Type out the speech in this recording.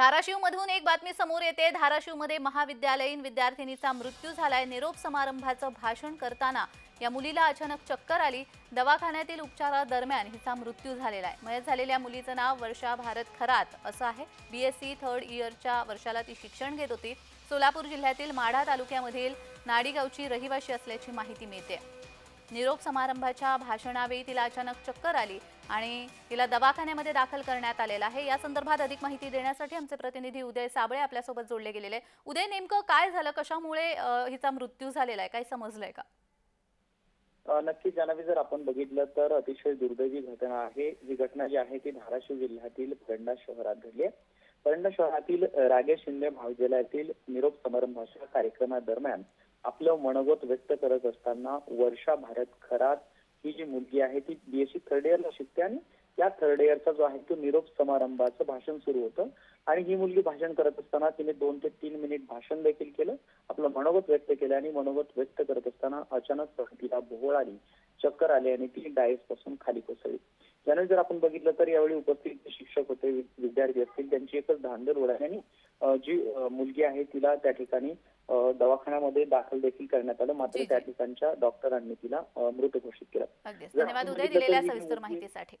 धाराशिवमधून एक बातमी समोर येते. धाराशिवमध्ये महाविद्यालयीन विद्यार्थिनीचा मृत्यू झालाय. निरोप समारंभाचं भाषण करताना या मुलीला अचानक चक्कर आली. दवाखान्यातील उपचारादरम्यान हिचा मृत्यू झालेला आहे. मयत झालेल्या मुलीचं नाव वर्षा भारत खरात असं आहे. बी एस सी थर्ड इयरच्या वर्षाला ती शिक्षण घेत होती. सोलापूर जिल्ह्यातील माढा तालुक्यामधील नाडीगावची रहिवाशी असल्याची माहिती मिळते. निरोप समारंभाच्या भाषणावेळी तिला अचानक चक्कर आली आणि तिला दवाखान्यामध्ये दाखल करण्यात आलेला आहे. या संदर्भात अधिक माहिती देण्यासाठी आमचे प्रतिनिधी उदय साबळे आपल्यासोबत जोडले गेलेले उदय नेमकं काय झालं? कशामुळे हिचा मृत्यू झालेला आहे? काही समजलंय का? नक्की नक्कीच. जर आपण बघितलं तर अतिशय दुर्दैवी घटना आहे. ही घटना जी आहे ती धाराशिव जिल्ह्यातील परंडा शहरात घडली आहे. परंडा शहरातील रागे रागेश शिंदे महाविद्यालयातील निरोप समारंभाच्या कार्यक्रमादरम्यान आपलं मनोगत व्यक्त करत असताना वर्षा भारत खरात ही जी मुलगी आहे ती बीएससी थर्ड इयरला शिकते आणि या थर्ड इयरचा जो आहे तो निरोप समारंभाचं भाषण सुरू होतं. आणि ही मुलगी भाषण करत असताना तिने दोन ते तीन मिनिट भाषण देखील केलं आपलं मनोगत व्यक्त केलं आणि मनोगत व्यक्त करत असताना अचानक तिला भोवळ आली चक्कर आली आणि ती डायसपासून खाली कोसळली. त्यानंतर जर आपण बघितलं तर यावेळी उपस्थित शिक्षक होते विद्यार्थी असतील त्यांची एकच धांदल उडाली. आणि जी मुलगी आहे तिला त्या ठिकाणी दवाखान्यामध्ये दाखल देखील करण्यात आलं. मात्र. त्या ठिकाणच्या डॉक्टरांनी तिला मृत घोषित केलं. धन्यवाद. उदय दिलेल्या सविस्तर माहितीसाठी.